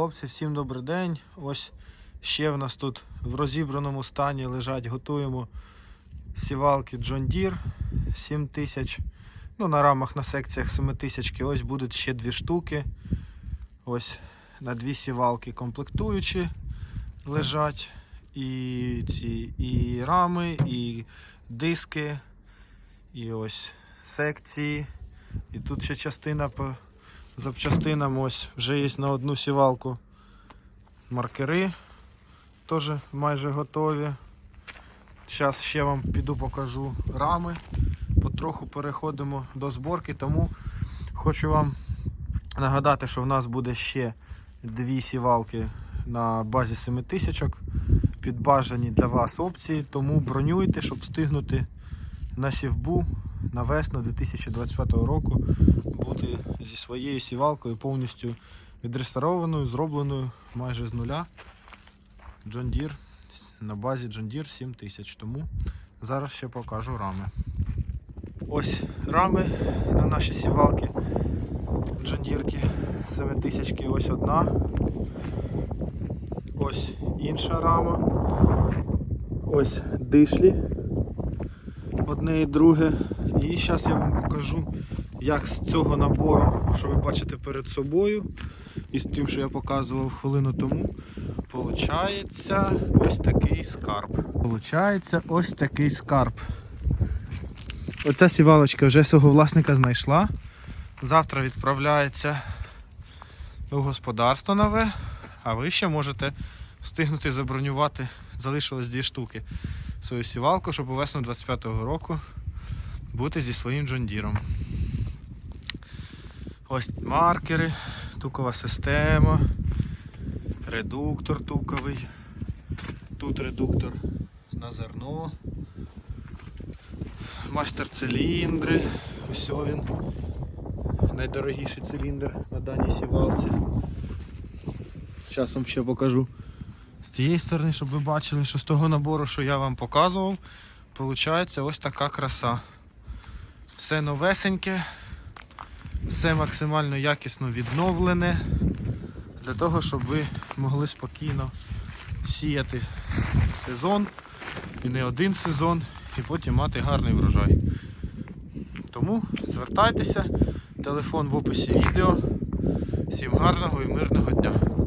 Хлопці, всім добрий день. Ось ще в нас тут в розібраному стані лежать, готуємо сівалки John Deere 7000. Ну, на рамах на секціях 7000. Ось будуть ще дві штуки. Ось на дві сівалки комплектуючі лежать. І ці і рами, і диски, і ось секції. І тут ще частина по запчастинам ось вже є на одну сівалку маркери. Теж майже готові. Зараз ще вам піду покажу рами. Потроху переходимо до зборки, тому хочу вам нагадати, що в нас буде ще дві сівалки на базі 7000 підбажані для вас опції, тому бронюйте, щоб встигнути на сівбу на весну 2025 року бути зі своєю сівалкою повністю відреставрованою, зробленою майже з нуля. John Deere на базі John Deere 7000. Тому зараз ще покажу рами. Ось рами на наші сівалки John Deere 7000 ось одна. Ось інша рама. Ось дишлі. Одне і друге. І зараз я вам покажу, як з цього набору, що ви бачите перед собою, і з тим, що я показував хвилину тому, получається ось такий скарб. Получається ось такий скарб. Оця сівалочка вже свого власника знайшла. Завтра відправляється у господарство нове, а ви ще можете встигнути забронювати. Залишилось дві штуки свою сівалку, щоб у весну 25-го року бути зі своїм джондіром. Ось маркери, тукова система, редуктор туковий. Тут редуктор на зерно. Майстер циліндри. Ось він. Найдорогіший циліндр на даній сівалці. Вам ще покажу з цієї сторони, щоб ви бачили, що з того набору, що я вам показував, виходить ось така краса. Все новесеньке, все максимально якісно відновлене, для того, щоб ви могли спокійно сіяти сезон і не один сезон, і потім мати гарний врожай. Тому звертайтеся, телефон в описі відео. Всім гарного і мирного дня!